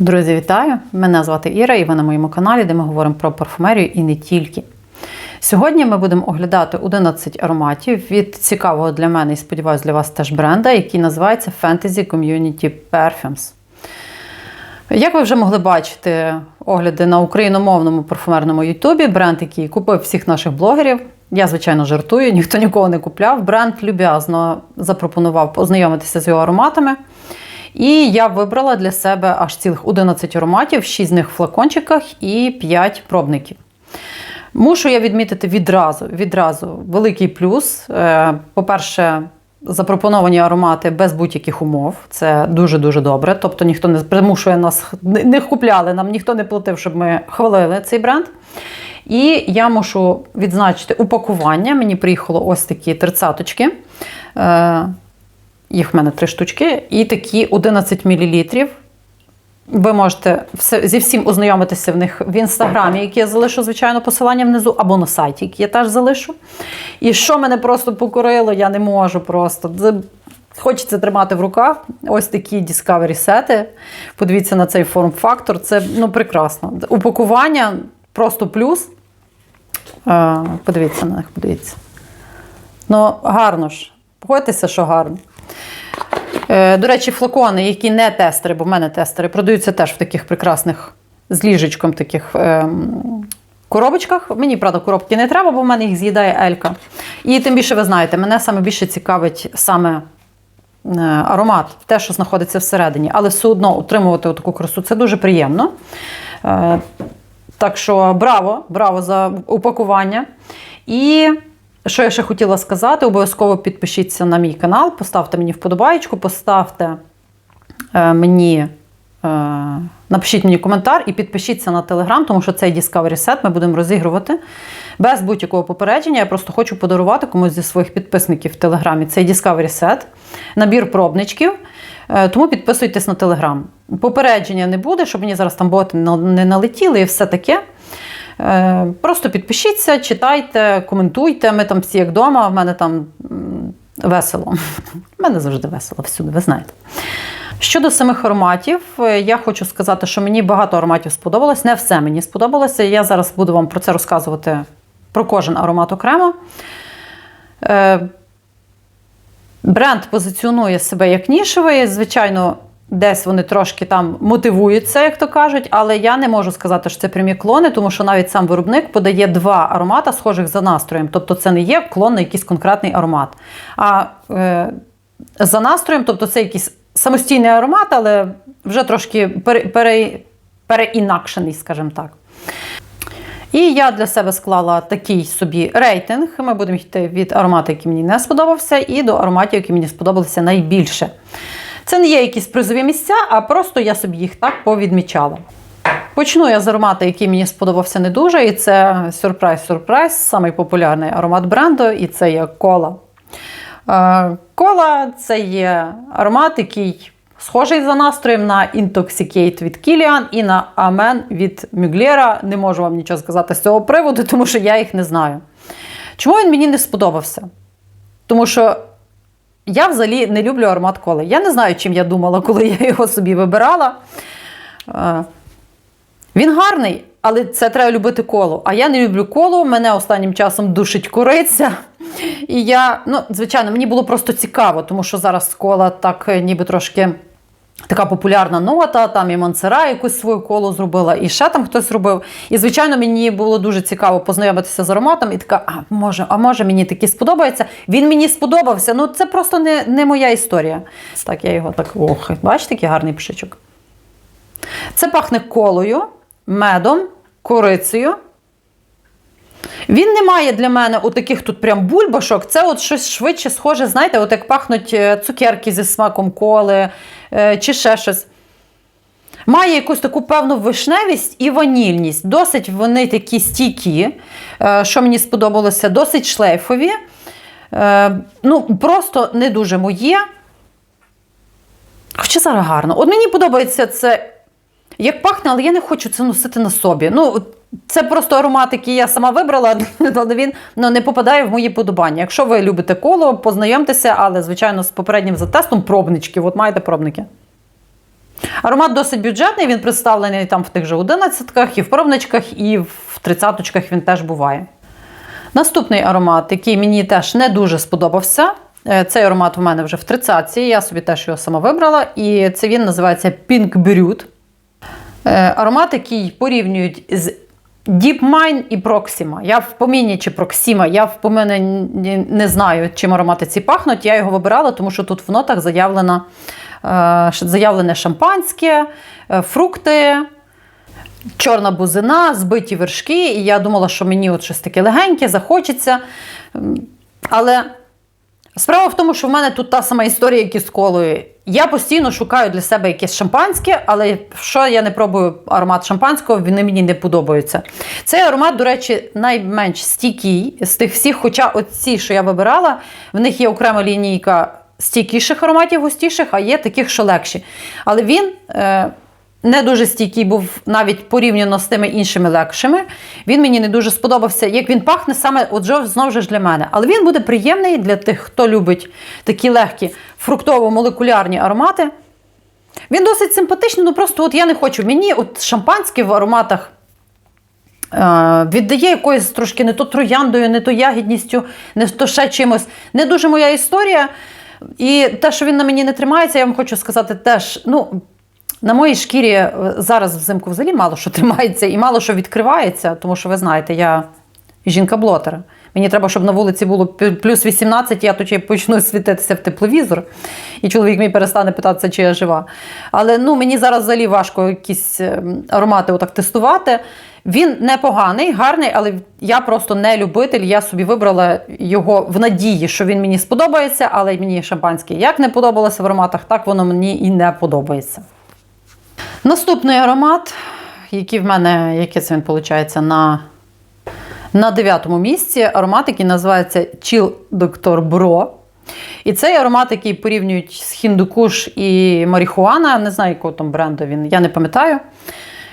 Друзі, вітаю! Мене звати Іра, і ви на моєму каналі, де ми говоримо про парфумерію і не тільки. Сьогодні ми будемо оглядати 11 ароматів від цікавого для мене і сподіваюся для вас теж бренда, який називається Fantasy Community Perfumes. Як ви вже могли бачити, огляди на україномовному парфумерному Ютубі, бренд, який купив всіх наших блогерів. Я, звичайно, жартую, ніхто нікого не купляв. Бренд люб'язно запропонував познайомитися з його ароматами. І я вибрала для себе аж цілих 11 ароматів, 6 з них в флакончиках і 5 пробників. Мушу я відмітити відразу, відразу великий плюс. Е, По-перше, запропоновані аромати без будь-яких умов. Це дуже-дуже добре. Тобто ніхто не примушує нас, не купляли, нам ніхто не платив, щоб ми хвалили цей бренд. І я мушу відзначити упакування. Мені приїхало ось такі тридцяточки. Їх в мене три штучки, і такі 11 мл. Ви можете все, зі всім ознайомитися в них в інстаграмі, який я залишу, звичайно, посилання внизу, або на сайті, який я теж залишу. І що мене просто покорило, я не можу просто. Хочеться тримати в руках ось такі Discovery сети. Подивіться на цей форм-фактор. Це ну, прекрасно. Упакування просто плюс. Подивіться на них, подивіться. Ну, гарно ж. Погодьтеся, що гарно. Е, До речі, флакони, які не тестери, бо в мене тестери, продаються теж в таких прекрасних з ліжечком таких ем, коробочках. Мені, правда, коробки не треба, бо в мене їх з'їдає Елька. І тим більше, ви знаєте, мене саме більше цікавить саме е, аромат, те, що знаходиться всередині. Але все одно утримувати таку красу це дуже приємно. Е, Так що браво, браво за упакування. І що я ще хотіла сказати, обов'язково підпишіться на мій канал, поставте мені вподобайку, поставте е, мені, е, напишіть мені коментар і підпишіться на телеграм, тому що цей Discovery Set ми будемо розігрувати без будь-якого попередження. Я просто хочу подарувати комусь зі своїх підписників в телеграмі цей Discovery Set, набір пробничків. Е, Тому підписуйтесь на телеграм. Попередження не буде, щоб мені зараз там боти не налетіли і все таке. Е, Просто підпишіться, читайте, коментуйте. Ми там всі як вдома, в мене там весело. У мене завжди весело всюди, ви знаєте. Щодо самих ароматів, е, я хочу сказати, що мені багато ароматів сподобалось. Не все мені сподобалося. Я зараз буду вам про це розказувати про кожен аромат окремо. Е, Бренд позиціонує себе як нішевий. Звичайно, десь вони трошки там мотивуються, як то кажуть, але я не можу сказати, що це прямі клони, тому що навіть сам виробник подає два аромата, схожих за настроєм. Тобто це не є клон на якийсь конкретний аромат. А е, за настроєм, тобто це якийсь самостійний аромат, але вже трошки пере, пере, переінакшений, скажімо так. І я для себе склала такий собі рейтинг. Ми будемо йти від аромату, який мені не сподобався, і до ароматів, які мені сподобалися найбільше. Це не є якісь призові місця, а просто я собі їх так повідмічала. Почну я з аромату, який мені сподобався не дуже, і це сюрприз-сюрприз, самий популярний аромат бренду, і це є кола. Е, Кола це є аромат, який схожий за настроєм на Intoxicate від Kilian і на Amen від Мюглєра. Не можу вам нічого сказати з цього приводу, тому що я їх не знаю. Чому він мені не сподобався? Тому що я взагалі не люблю аромат коли. Я не знаю, чим я думала, коли я його собі вибирала. Е, Він гарний, але це треба любити коло. А я не люблю коло, мене останнім часом душить кориця. І я, ну, звичайно, мені було просто цікаво, тому що зараз кола так е, ніби трошки така популярна нота, там і Монсера якусь свою колу зробила, і ще там хтось робив. І, звичайно, мені було дуже цікаво познайомитися з ароматом і така, а може, а може мені такий сподобається. Він мені сподобався. Ну, це просто не, не моя історія. Так, я його так, ох, бачите, який гарний пшичок. Це пахне колою, медом, корицею. Він не має для мене отаких тут прям бульбашок. Це от щось швидше схоже, знаєте, от як пахнуть е, цукерки зі смаком коли чи ще щось. Має якусь таку певну вишневість і ванільність. Досить вони такі стійкі, е, що мені сподобалося, досить шлейфові. Ну, Просто не дуже моє. Хоча зараз гарно. От мені подобається це, як пахне, але я не хочу це носити на собі. Ну, це просто аромат, який я сама вибрала, але він ну, не попадає в мої подобання. Якщо ви любите коло, познайомтеся, але, звичайно, з попереднім затестом пробнички. От маєте пробники. Аромат досить бюджетний, він представлений там в тих же одинадцятках, і в пробничках, і в тридцяточках він теж буває. Наступний аромат, який мені теж не дуже сподобався. е, Цей аромат у мене вже в тридцятці, я собі теж його сама вибрала. І це він називається Pink Brut. Е, Аромат, який порівнюють з Deep Mine і Proxima. Я в поміні чи Proxima, я в помині не знаю, чим аромати ці пахнуть. Я його вибирала, тому що тут в нотах заявлено, е, заявлене шампанське, е, фрукти, чорна бузина, збиті вершки. І я думала, що мені от щось таке легеньке, захочеться. Але справа в тому, що в мене тут та сама історія, як і з колою. Я постійно шукаю для себе якесь шампанське, але що я не пробую аромат шампанського, він мені не подобається. Цей аромат, до речі, найменш стійкий з тих всіх, хоча оці, що я вибирала, в них є окрема лінійка стійкіших ароматів, густіших, а є таких, що легші. Але він. Е, не дуже стійкий був навіть порівняно з тими іншими легшими. Він мені не дуже сподобався, як він пахне саме от знову ж для мене. Але він буде приємний для тих, хто любить такі легкі фруктово-молекулярні аромати. Він досить симпатичний, ну просто от я не хочу. Мені от шампанське в ароматах е, віддає якоюсь трошки не то трояндою, не то ягідністю, не то ще чимось. Не дуже моя історія. І те, що він на мені не тримається, я вам хочу сказати теж. ну, на моїй шкірі е, зараз взимку взагалі мало що тримається і мало що відкривається, тому що ви знаєте, я жінка-блотер. Мені треба, щоб на вулиці було плюс 18, я тоді почну світитися в тепловізор, і чоловік мій перестане питатися, чи я жива. Але ну, мені зараз взагалі важко якісь ем, аромати отак тестувати. Він непоганий, гарний, але я просто не любитель. Я собі вибрала його в надії, що він мені сподобається, але мені шампанське як не подобалося в ароматах, так воно мені і не подобається. Наступний аромат, який в мене, який це він виходить, на, на дев'ятому місці, аромат, який називається Chill Dr. Bro. І цей аромат, який порівнюють з Хіндукуш і Маріхуана, не знаю, якого там бренду він, я не пам'ятаю.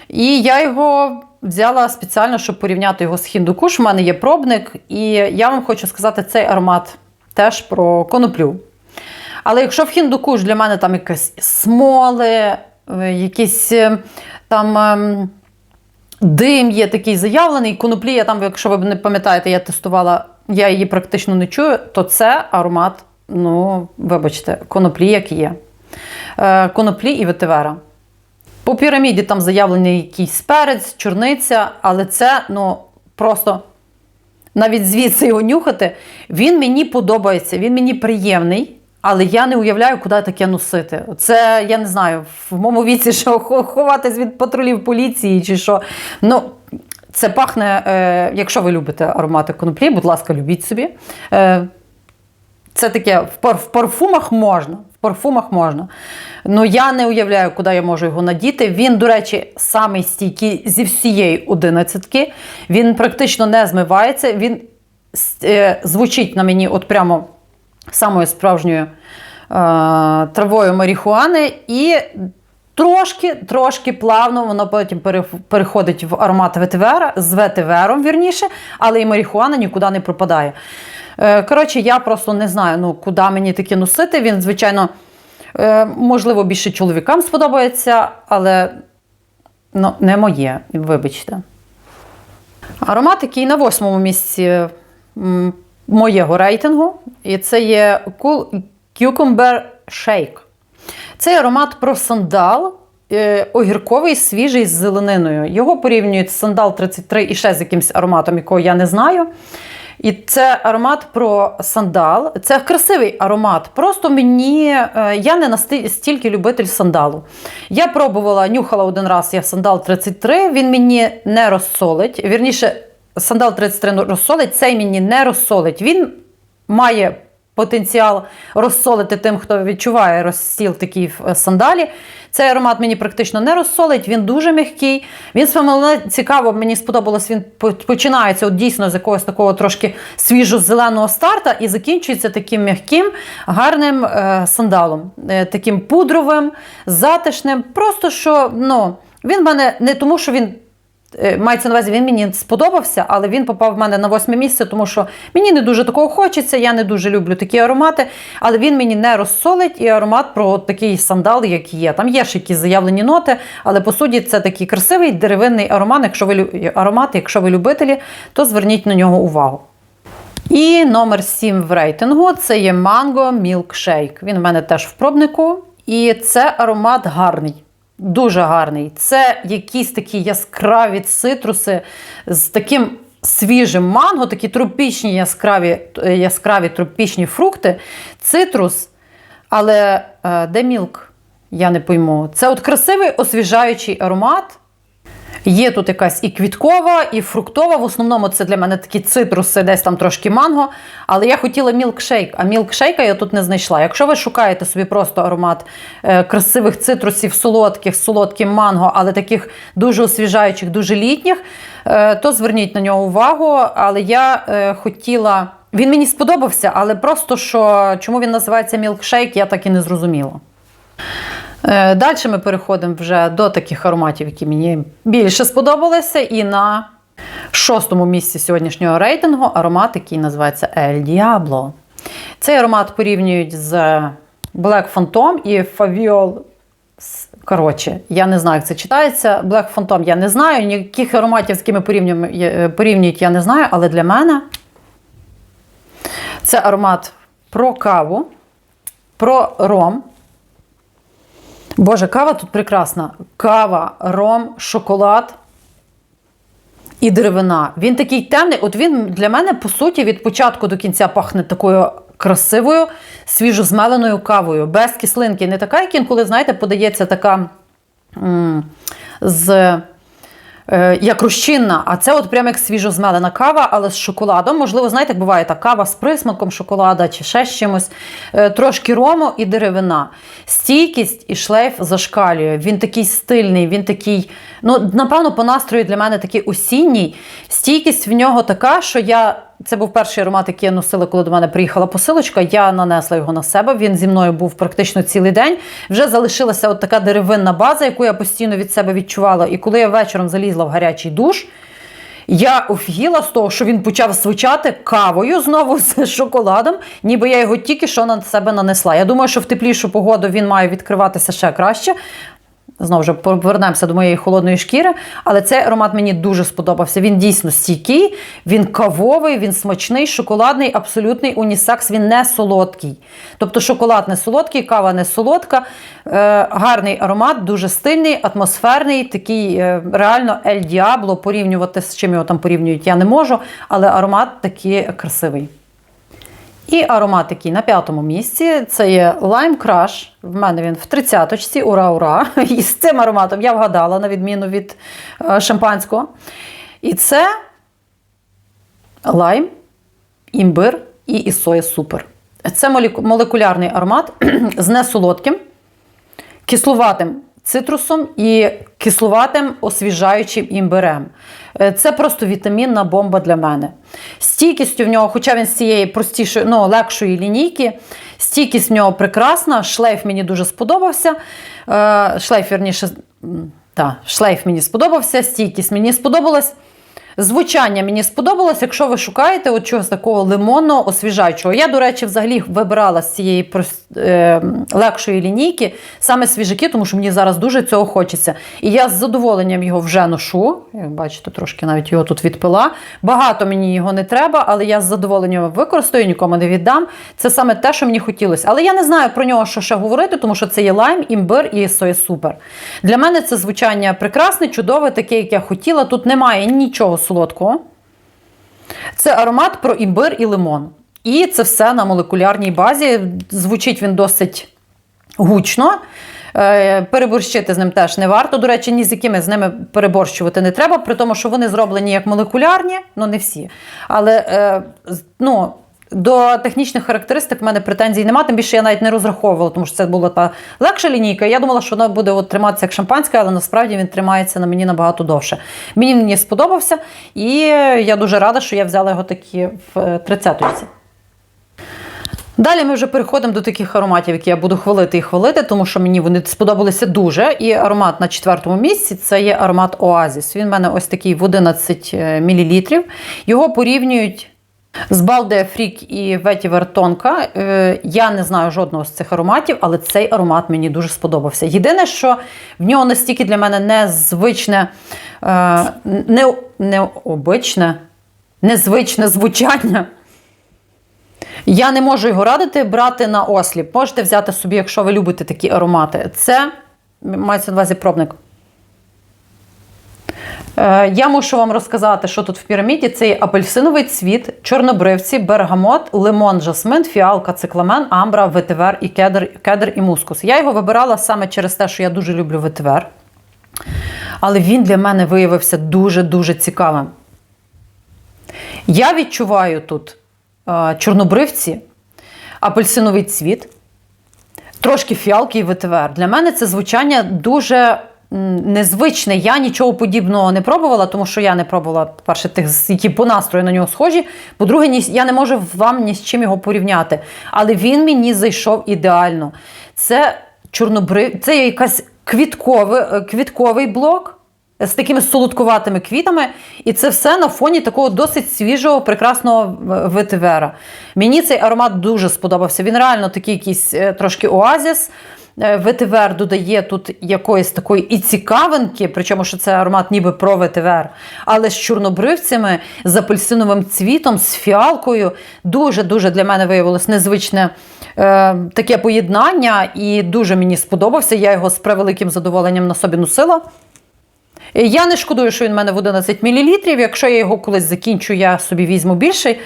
І я його взяла спеціально, щоб порівняти його з Хіндукуш. У мене є пробник, і я вам хочу сказати, цей аромат теж про коноплю. Але якщо в хіндукуш для мене там якісь смоли, якісь е, там ем, дим є такий заявлений, коноплі, там, якщо ви не пам'ятаєте, я тестувала, я її практично не чую, то це аромат, ну, вибачте, коноплі, як є. Е, Коноплі і ветивера. По піраміді там заявлений якийсь перець, чорниця, але це ну, просто навіть звідси його нюхати, він мені подобається, він мені приємний, але я не уявляю, куди таке носити. Це я не знаю, в моєму віці, що хо- ховатись від патрулів поліції чи що. Ну, це пахне, е, якщо ви любите аромати коноплі, будь ласка, любіть собі. Е, це таке в, пар, в парфумах можна. В парфумах можна. Ну я не уявляю, куди я можу його надіти. Він, до речі, самий стійкий зі всієї одинадцятки. Він практично не змивається. Він е, звучить на мені от прямо самою справжньою е, травою марихуани. І трошки, трошки плавно воно потім переходить в аромат ветивера, з ветивером, вірніше, але і марихуана нікуди не пропадає. Е, Коротше, я просто не знаю, ну, куди мені таке носити. Він, звичайно, е, можливо, більше чоловікам сподобається, але ну, не моє, вибачте. Аромат, який на восьмому місці моєго рейтингу, і це є Cool Cucumber Shake. Цей аромат про сандал, е, огірковий, свіжий з зелениною. Його порівнюють з сандал 33 і ще з якимось ароматом, якого я не знаю. І це аромат про сандал. Це красивий аромат. Просто мені е, я не настільки любитель сандалу. Я пробувала, нюхала один раз я сандал 33, він мені не розсолить. Вірніше, сандал 33 розсолить, цей мені не розсолить. Він має потенціал розсолити тим, хто відчуває розсіл такий в е, сандалі. Цей аромат мені практично не розсолить, він дуже м'який. Він саме цікаво, мені сподобалось, він починається от дійсно з якогось такого трошки свіжо-зеленого старта і закінчується таким м'яким, гарним е, сандалом, е, таким пудровим, затишним. Просто що ну, він в мене не тому, що він Мається на увазі, він мені сподобався, але він попав в мене на восьме місце, тому що мені не дуже такого хочеться, я не дуже люблю такі аромати, але він мені не розсолить і аромат про такий сандал, як є. Там є ще якісь заявлені ноти, але по суті це такий красивий деревинний аромат. Якщо ви, аромат, якщо ви любителі, то зверніть на нього увагу. І номер 7 в рейтингу це є Mango Milkshake. Він в мене теж в пробнику. І це аромат гарний. Дуже гарний. Це якісь такі яскраві цитруси з таким свіжим манго, такі тропічні яскраві, е, яскраві тропічні фрукти. Цитрус. Але е, де мілк? Я не пойму. Це от красивий освіжаючий аромат. Є тут якась і квіткова, і фруктова. В основному це для мене такі цитруси, десь там трошки манго. Але я хотіла мілкшейк, а мілкшейка я тут не знайшла. Якщо ви шукаєте собі просто аромат е, красивих цитрусів, солодких, солодким манго, але таких дуже освіжаючих, дуже літніх, е, то зверніть на нього увагу. Але я е, хотіла. Він мені сподобався, але просто що чому він називається мілкшейк, я так і не зрозуміла. Е, Далі ми переходимо вже до таких ароматів, які мені більше сподобалися. І на шостому місці сьогоднішнього рейтингу аромат, який називається El Diablo. Цей аромат порівнюють з Black Phantom і Faviol. Коротше, я не знаю, як це читається. Black Phantom я не знаю. Ніяких ароматів, з якими порівнюють, я не знаю, але для мене це аромат про каву, про ром. Боже, кава тут прекрасна. Кава, ром, шоколад і деревина. Він такий темний. От він для мене, по суті, від початку до кінця пахне такою красивою, свіжозмеленою кавою, без кислинки. Не така, як інколи, знаєте, подається така з. Е, Як розчинна, а це от прям як свіжозмелена кава, але з шоколадом. Можливо, знаєте, як буває та кава з присмаком шоколада чи ще з чимось. Е, Трошки рому і деревина. Стійкість і шлейф зашкалює. Він такий стильний, він такий, ну, напевно, по настрою для мене такий осінній. Стійкість в нього така, що я. Це був перший аромат, який я носила, коли до мене приїхала посилочка. Я нанесла його на себе. Він зі мною був практично цілий день. Вже залишилася от така деревинна база, яку я постійно від себе відчувала. І коли я вечором залізла в гарячий душ, я офігіла з того, що він почав свичати кавою знову з шоколадом, ніби я його тільки що на себе нанесла. Я думаю, що в теплішу погоду він має відкриватися ще краще. Знову ж повернемося до моєї холодної шкіри, але цей аромат мені дуже сподобався. Він дійсно стійкий, він кавовий, він смачний, шоколадний, абсолютний унісекс, він не солодкий. Тобто шоколад не солодкий, кава не солодка. Е, гарний аромат, дуже стильний, атмосферний, такий е, реально Ель Діабло. Порівнювати з чим його там порівнюють, я не можу, але аромат такий красивий. І аромат, який на п'ятому місці, це є Lime Crush. В мене він в тридцяточці, ура, ура! І з цим ароматом я вгадала, на відміну від е, шампанського. І це лайм, імбир і ісоя супер. Це молекулярний аромат з несолодким, кислуватим цитрусом і кислуватим освіжаючим імбирем. Е, Це просто вітамінна бомба для мене. Стійкість в нього, хоча він з цієї простішої, ну, легшої лінійки, стійкість в нього прекрасна, шлейф мені дуже сподобався. Е, Шлейф, верніше, та, шлейф мені сподобався, стійкість мені сподобалась. Звучання мені сподобалось, якщо ви шукаєте от чогось такого лимонного, освіжаючого. Я, до речі, взагалі вибирала з цієї е, легшої лінійки саме свіжаки, тому що мені зараз дуже цього хочеться. І я з задоволенням його вже ношу. Як бачите, трошки навіть його тут відпила. Багато мені його не треба, але я з задоволенням використаю, нікому не віддам. Це саме те, що мені хотілося. Але я не знаю про нього, що ще говорити, тому що це є лайм, імбир і соя супер. Для мене це звучання прекрасне, чудове, таке, як я хотіла. Тут немає нічого солодкого. Це аромат про імбир і лимон. І це все на молекулярній базі. Звучить він досить гучно. Е, Переборщити з ним теж не варто. До речі, ні з якими з ними переборщувати не треба, при тому, що вони зроблені як молекулярні, ну не всі. Але е, ну, до технічних характеристик в мене претензій немає, тим більше я навіть не розраховувала, тому що це була та легша лінійка. Я думала, що вона буде от триматися як шампанське, але насправді він тримається на мені набагато довше. Мені мені сподобався, і я дуже рада, що я взяла його такі в 30-ці. Далі ми вже переходимо до таких ароматів, які я буду хвалити і хвалити, тому що мені вони сподобалися дуже. І аромат на четвертому місці це є аромат Оазіс. Він в мене ось такий в 11 мл. Його порівнюють з Балде Фрік і Ветівер Тонка. Е, Я не знаю жодного з цих ароматів, але цей аромат мені дуже сподобався. Єдине, що в нього настільки для мене незвичне, е, не, необичне, незвичне звучання. Я не можу його радити брати на осліп. Можете взяти собі, якщо ви любите такі аромати. Це мається на увазі пробник. Е, Я мушу вам розказати, що тут в піраміді. Це апельсиновий цвіт, чорнобривці, бергамот, лимон, жасмин, фіалка, цикламен, амбра, ветивер і кедр, кедр і мускус. Я його вибирала саме через те, що я дуже люблю ветивер. Але він для мене виявився дуже-дуже цікавим. Я відчуваю тут е, чорнобривці, апельсиновий цвіт, трошки фіалки і ветивер. Для мене це звучання дуже незвичне. Я нічого подібного не пробувала, тому що я не пробувала, перше, тих, які по настрою на нього схожі. По-друге, я не можу вам ні з чим його порівняти. Але він мені зайшов ідеально. Це чорнобрив, це якась квітковий, е, квітковий блок. З такими солодкуватими квітами, і це все на фоні такого досить свіжого, прекрасного ветивера. Мені цей аромат дуже сподобався. Він реально такий якийсь е, трошки оазіс. Е, Ветивер додає тут якоїсь такої і цікавинки, причому що це аромат ніби про ветивер, але з чорнобривцями, з апельсиновим цвітом, з фіалкою. Дуже-дуже для мене виявилось незвичне е, таке поєднання, і дуже мені сподобався. Я його з превеликим задоволенням на собі носила. Я не шкодую, що він в мене в 11 мл. Якщо я його колись закінчу, я собі візьму більший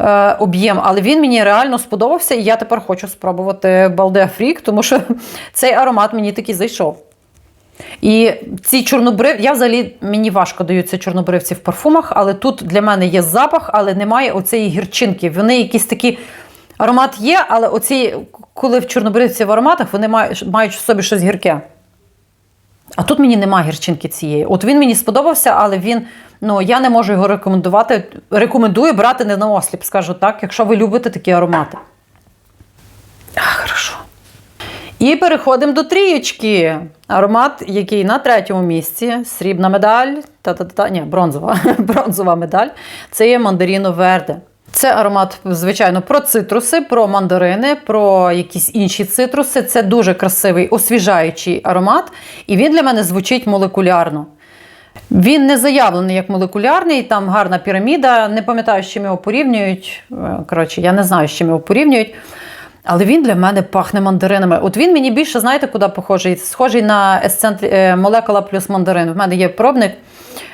е, об'єм, але він мені реально сподобався, і я тепер хочу спробувати Балде Фрік, тому що цей аромат мені такий зайшов. І ці чорнобрив, я взагалі мені важко даються чорнобривці в парфумах, але тут для мене є запах, але немає оцієї гірчинки. Вони якісь такі. Аромат є, але оці, коли в чорнобривці в ароматах, вони мають, мають в собі щось гірке. А тут мені нема гірчинки цієї. От він мені сподобався, але він, ну я не можу його рекомендувати. Рекомендую брати не на осліп, скажу так, якщо ви любите такі аромати. А, хорошо. І переходимо до трієчки. Аромат, який на третьому місці, срібна медаль, та-та-та, ні, бронзова, бронзова медаль. Це є мандаріно верде. Це аромат, звичайно, про цитруси, про мандарини, про якісь інші цитруси. Це дуже красивий, освіжаючий аромат, і він для мене звучить молекулярно. Він не заявлений як молекулярний, там гарна піраміда. Не пам'ятаю, з чим його порівнюють. Е, Коротше, я не знаю, з чим його порівнюють. Але він для мене пахне мандаринами. От він мені більше, знаєте, куди похожий? Схожий на есцентрі... е, молекула плюс мандарин. В мене є пробник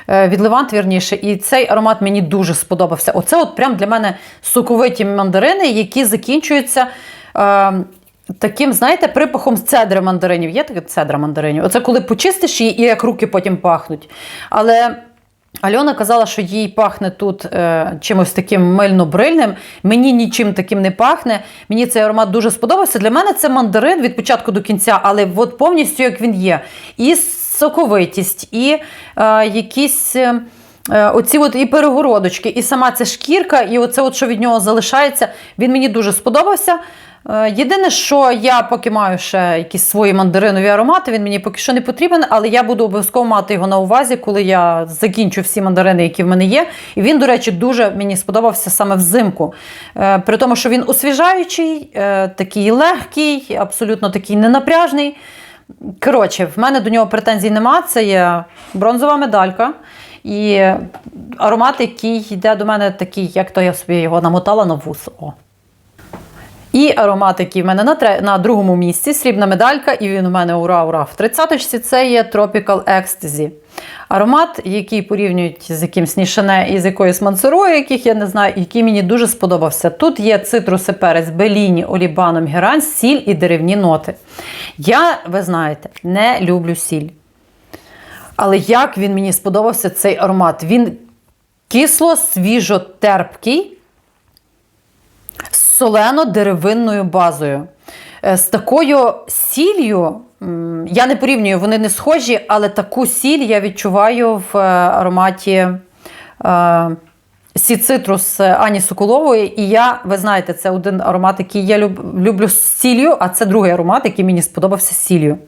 е, від Левант, вірніше, і цей аромат мені дуже сподобався. Оце от прям для мене соковиті мандарини, які закінчуються. Е, Таким, знаєте, припахом з цедри мандаринів. Є таке цедра мандаринів. Оце коли почистиш її і як руки потім пахнуть. Але Альона казала, що їй пахне тут е, чимось таким мильно-брильним. Мені нічим таким не пахне. Мені цей аромат дуже сподобався. Для мене це мандарин від початку до кінця, але от повністю як він є. І соковитість, і е, якісь. Е, Оці от і перегородочки, і сама ця шкірка, і оце, от, що від нього залишається, він мені дуже сподобався. Е, Єдине, що я поки маю ще якісь свої мандаринові аромати, він мені поки що не потрібен, але я буду обов'язково мати його на увазі, коли я закінчу всі мандарини, які в мене є. І він, до речі, дуже мені сподобався саме взимку. Е, При тому, що він освіжаючий, такий легкий, абсолютно такий ненапряжний. Коротше, в мене до нього претензій нема. Це є бронзова медалька. І аромат, який йде до мене такий, як то я собі його намотала на вус. О. І аромат, який в мене на, тре... на другому місці, срібна медалька, і він у мене ура-ура в 30-ці, це є Tropical Ecstasy. Аромат, який порівнюють з якимсь нішане і з якоюсь мансурою, яких я не знаю, який мені дуже сподобався. Тут є цитруси перець, беліні, олібаном, герань, сіль і деревні ноти. Я, ви знаєте, не люблю сіль. Але як він мені сподобався цей аромат? Він кисло, свіжо терпкий з солено-деревинною базою. Е, З такою сіллю, я не порівнюю, вони не схожі, але таку сіль я відчуваю в е, ароматі е, Сі цитрус Ані Соколової. І я, ви знаєте, це один аромат, який я люб- люблю з сіллю, а це другий аромат, який мені сподобався з сіллю.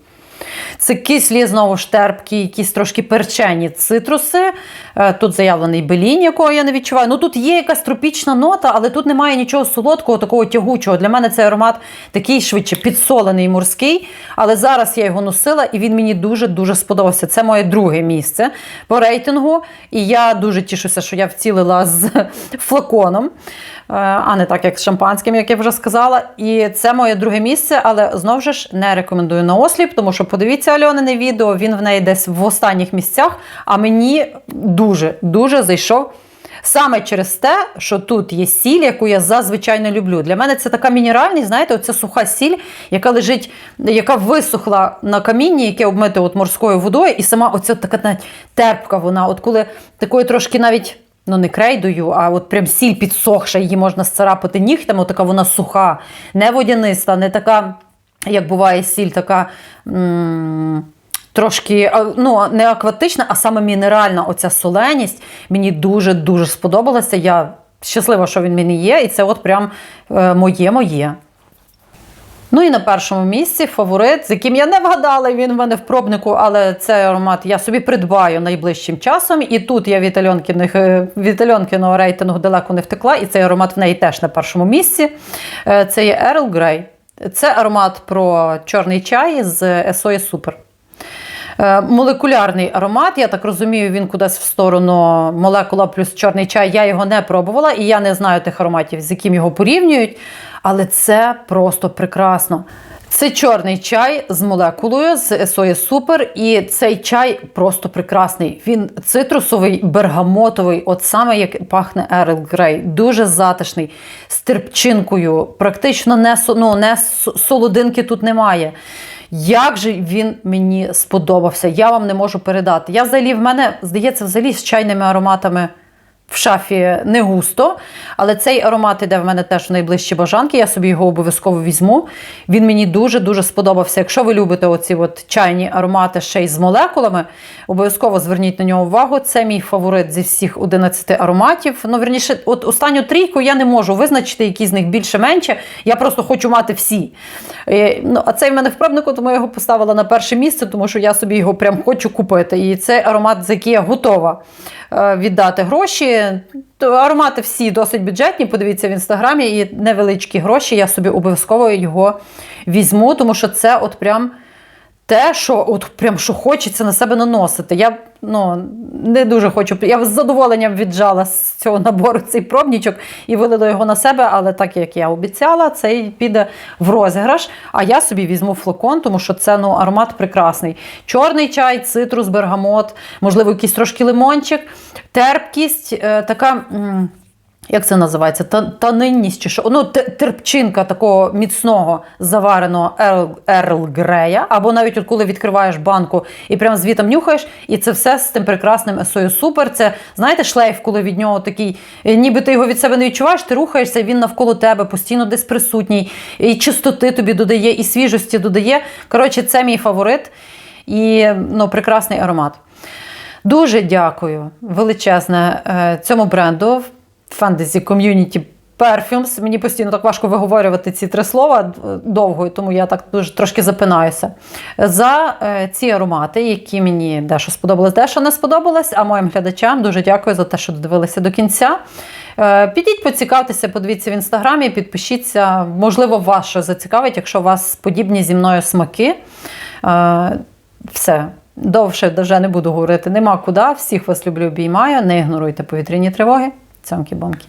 Це кислі, знову ж терпкі, якісь трошки перчені цитруси. Е, Тут заявлений белінь, якого я не відчуваю. Ну тут є якась тропічна нота, але тут немає нічого солодкого, такого тягучого. Для мене цей аромат такий швидше підсолений морський. Але зараз я його носила і він мені дуже-дуже сподобався. Це моє друге місце по рейтингу. І я дуже тішуся, що я вцілила з флаконом, е, а не так, як з шампанським, як я вже сказала. І це моє друге місце, але знову ж не рекомендую на осліп, тому що подивіться Альонине відео, він в неї десь в останніх місцях, а мені дуже, дуже зайшов. Саме через те, що тут є сіль, яку я зазвичай не люблю. Для мене це така мінеральність, знаєте, оця суха сіль, яка лежить, яка висохла на камінні, яке обмите от морською водою, і сама оця така навіть терпка вона. От коли такою трошки навіть. Ну, не крейдою, а от прям сіль підсохша, її можна сцарапати нігтями, така вона суха, не водяниста, не така, як буває сіль, така. Трошки ну, не акватична, а саме мінеральна оця соленість мені дуже-дуже сподобалася. Я щаслива, що він мені є, і це от прям е, моє-моє. Ну і на першому місці фаворит, з яким я не вгадала, він в мене в пробнику, але цей аромат я собі придбаю найближчим часом. І тут я від Альонкиних, е, рейтингу далеко не втекла, і цей аромат в неї теж на першому місці. Е, Це є Earl Grey. Це аромат про чорний чай з Есоя. Е, Молекулярний аромат, я так розумію, він кудись в сторону молекула плюс чорний чай. Я його не пробувала, і я не знаю тих ароматів, з яким його порівнюють. Але це просто прекрасно. Це чорний чай з молекулою з SOS Super, і цей чай просто прекрасний. Він цитрусовий, бергамотовий, от саме як пахне Earl Grey. Дуже затишний, з терпчинкою, практично не, ну, не солодинки тут немає. Як же він мені сподобався, я вам не можу передати. Я взагалі в мене, здається, взагалі з чайними ароматами в шафі не густо, але цей аромат іде в мене теж в найближчі бажанки. Я собі його обов'язково візьму. Він мені дуже-дуже сподобався. Якщо ви любите оці от чайні аромати ще й з молекулами, обов'язково зверніть на нього увагу. Це мій фаворит зі всіх 11 ароматів. Ну, верніше, от останню трійку я не можу визначити, які з них більше-менше. Я просто хочу мати всі. Е, Ну, а цей в мене в пробнику, тому я його поставила на перше місце, тому що я собі його прям хочу купити. І це аромат, за який я готова віддати гроші. Аромати всі досить бюджетні. Подивіться в інстаграмі, і невеличкі гроші. Я собі обов'язково його візьму, тому що це от прям. Те, що от прям що хочеться на себе наносити. Я ну, не дуже хочу. Я з задоволенням віджала з цього набору цей пробнічок і вилила його на себе, але так як я обіцяла, цей піде в розіграш. А я собі візьму флакон, тому що це ну, аромат прекрасний. Чорний чай, цитрус, бергамот, можливо, якийсь трошки лимончик, терпкість, е, така. м, як це називається? Танинність чи що? Ну, терпчинка такого міцного завареного Ерл, Ерл Грея, або навіть от коли відкриваєш банку і прямо звітом нюхаєш, і це все з тим прекрасним есою супер. Це знаєте, шлейф, коли від нього такий, е, ніби ти його від себе не відчуваєш, ти рухаєшся, він навколо тебе постійно десь присутній, і чистоти тобі додає, і свіжості додає. Коротше, це мій фаворит і ну, прекрасний аромат. Дуже дякую величезне е, цьому бренду Fantasy Community Perfumes. Мені постійно так важко виговорювати ці три слова довго, тому я так дуже трошки запинаюся. За е, ці аромати, які мені дещо сподобалось, дещо не сподобалось. А моїм глядачам дуже дякую за те, що додивилися до кінця. Е, Підіть, поцікавтеся, подивіться в інстаграмі, підпишіться. Можливо, вас що зацікавить, якщо у вас подібні зі мною смаки. Е, Все. Довше вже не буду говорити. Нема куди. Всіх вас люблю, обіймаю. Не ігноруйте повітряні тривоги. São que bom que